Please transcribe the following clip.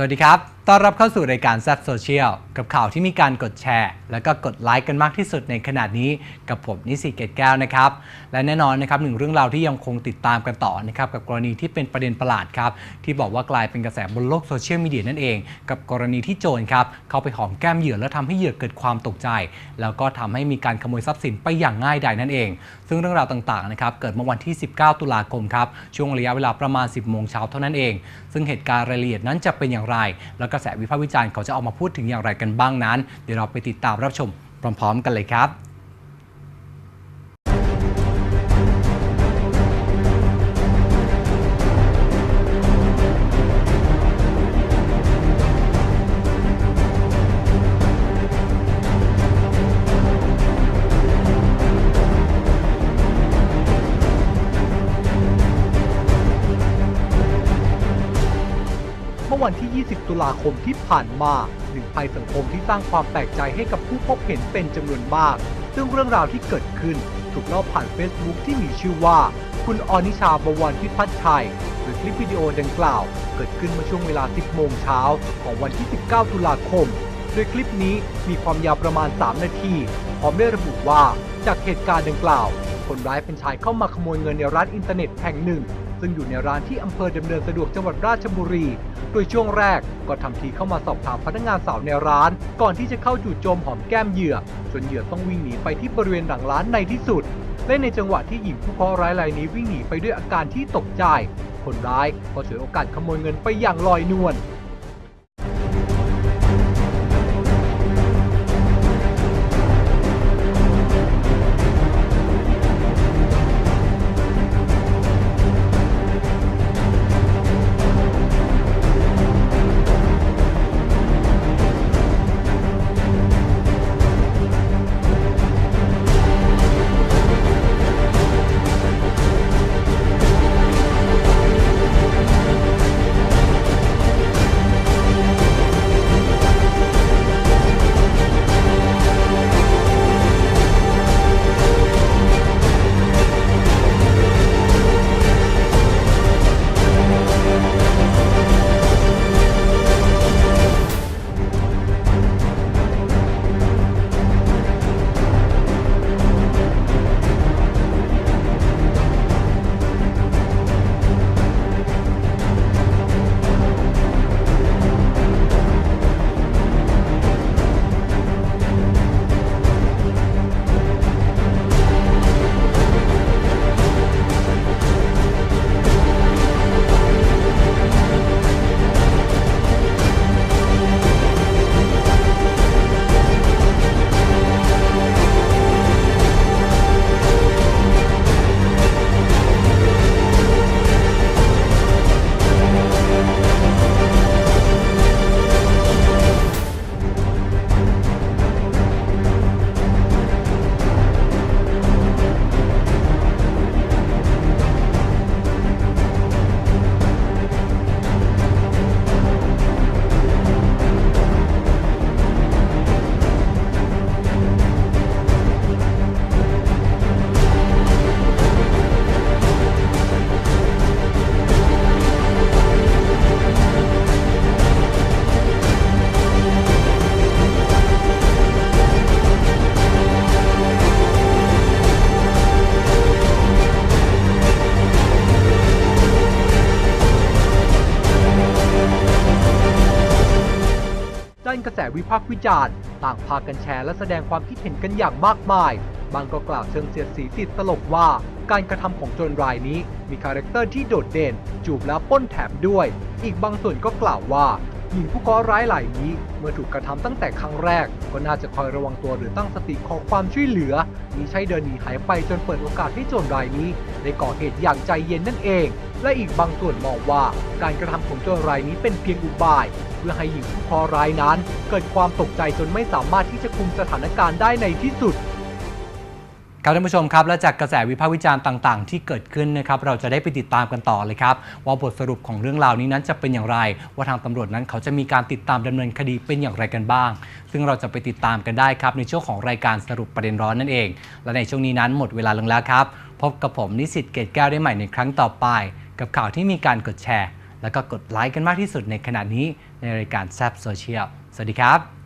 สวัสดีครับ ต้อนรับเข้าสู่รายการแซดโซเชียลกับข่าวที่มีการกดแชร์ แล้วก็กดไลค์กันมากที่สุดในขณะนี้กับผมนิสิตเกตแก้วนะครับ และแน่นอนนะครับหนึ่งเรื่องราวที่ยังคงติดตามกันต่อนะครับกับกรณีที่เป็นประเด็นประหลาดครับที่บอกว่ากลายเป็นกระแสบนโลกโซเชียลมีเดียนั่นเอง กับกรณีที่โจรครับเข้าไปหอมแก้มเหยื่อแล้วทำให้เหยื่อเกิดความตกใจ แล้วก็ทำให้มีการขโมยทรัพย์สินไปอย่างง่ายดายนั่นเอง ซึ่งเรื่องราวต่างๆนะครับเกิดเมื่อวันที่ 19 ตุลาคมครับช่วงระยะเวลาประมาณ 10 โมงเช้าเท่านั้นเอง ซึ่งเหตุการณ์รายละเอียดนั้นจะเป็นอย่างไรแล้วกระแสวิพากษ์วิจารณ์เขาจะออกมาพูดถึงอย่างไรกันบ้างนั้น เดี๋ยวเราไปติดตามรับชมพร้อม ๆ กันเลยครับ อวันที่ 20 ตุลาคมที่ผ่านมาหนึ่งภัยสังคมที่สร้างความแปลกใจให้กับผู้พบเห็นเป็นจำนวนมาก ซึ่งเรื่องราวที่เกิดขึ้นถูกเล่าผ่าน Facebook ที่มีชื่อว่า คุณอนิชาบวรพิพัฒน์ชัยโดยคลิปวิดีโอดังกล่าว เกิดขึ้นเมื่อช่วงเวลา 10 โมงเช้าของวันที่ 19 ตุลาคม โดยคลิปนี้มีความยาวประมาณ 3 นาที พร้อมได้ระบุว่าจากเหตุการณ์ดังกล่าว คนร้ายเป็นชายเข้ามาขโมยเงินในร้านอินเทอร์เน็ตแห่งหนึ่ง ซึ่งอยู่ในร้านที่อำเภอดำเนินสะดวกจังหวัดราชบุรี โดยช่วงแรกก็ทำทีเข้ามาสอบถามพนักงานสาวในร้าน ก่อนที่จะเข้าจู่โจมหอมแก้มเหยื่อจนเหยื่อต้องวิ่งหนีไปที่บริเวณหลังร้านในที่สุด และในจังหวะที่หญิงผู้เคราะห์ร้ายรายนี้วิ่งหนีไปด้วยอาการที่ตกใจ คนร้ายก็ฉวยโอกาสขโมยเงินไปอย่างลอยนวล้นกระแสวิพากษ์วิจารณ์ ต่างพากันแชร์และแสดงความคิดเห็นกันอย่างมากมาย บางก็กล่าวเชิงเสียดสีติดตลกว่า การกระทำของโจรรายนี้ มีคาแรคเตอร์ที่โดดเด่น จูบแล้วป้นแถมด้วย อีกบางส่วนก็กล่าวว่า หญิงผู้ก่อร้ายรายนี้ เมื่อถูกกระทำตั้งแต่ครั้งแรก ก็น่าจะคอยระวังตัวหรือตั้งสติขอความช่วยเหลือมิใช่เดินหนีหายไปจนเปิดโอกาสให้โจรรายนี้ได้ก่อเหตุอย่างใจเย็นนั่นเอง และอีกบางส่วนมองว่า การกระทำของโจรรายนี้เป็นเพียงอุบาย เพื่อให้หญิงผู้เคราะห์ร้ายนั้น เกิดความตกใจจนไม่สามารถที่จะคุมสถานการณ์ได้ในที่สุด ครับท่านผู้ชมครับและจากกระแสวิพากษ์วิจารณ์ต่างๆ ที่เกิดขึ้นนะครับเราจะได้ไปติดตามกันต่อเลยครับว่าบทสรุปของเรื่องราวนี้นั้นจะเป็นอย่างไร ว่าทางตำรวจนั้นเขาจะมีการติดตามดำเนินคดีเป็นอย่างไรกันบ้าง ซึ่งเราจะไปติดตามกันได้ครับในช่วงของรายการสรุปประเด็นร้อนนั่นเอง และในช่วงนี้นั้นหมดเวลาลงแล้วครับพบกับผมนิสิตเกตแก้วได้ใหม่ในครั้งต่อไป กับข่าวที่มีการกดแชร์ แล้วก็กดไลค์กันมากที่สุดในขณะนี้ในรายการแซบโซเชียลสวัสดีครับ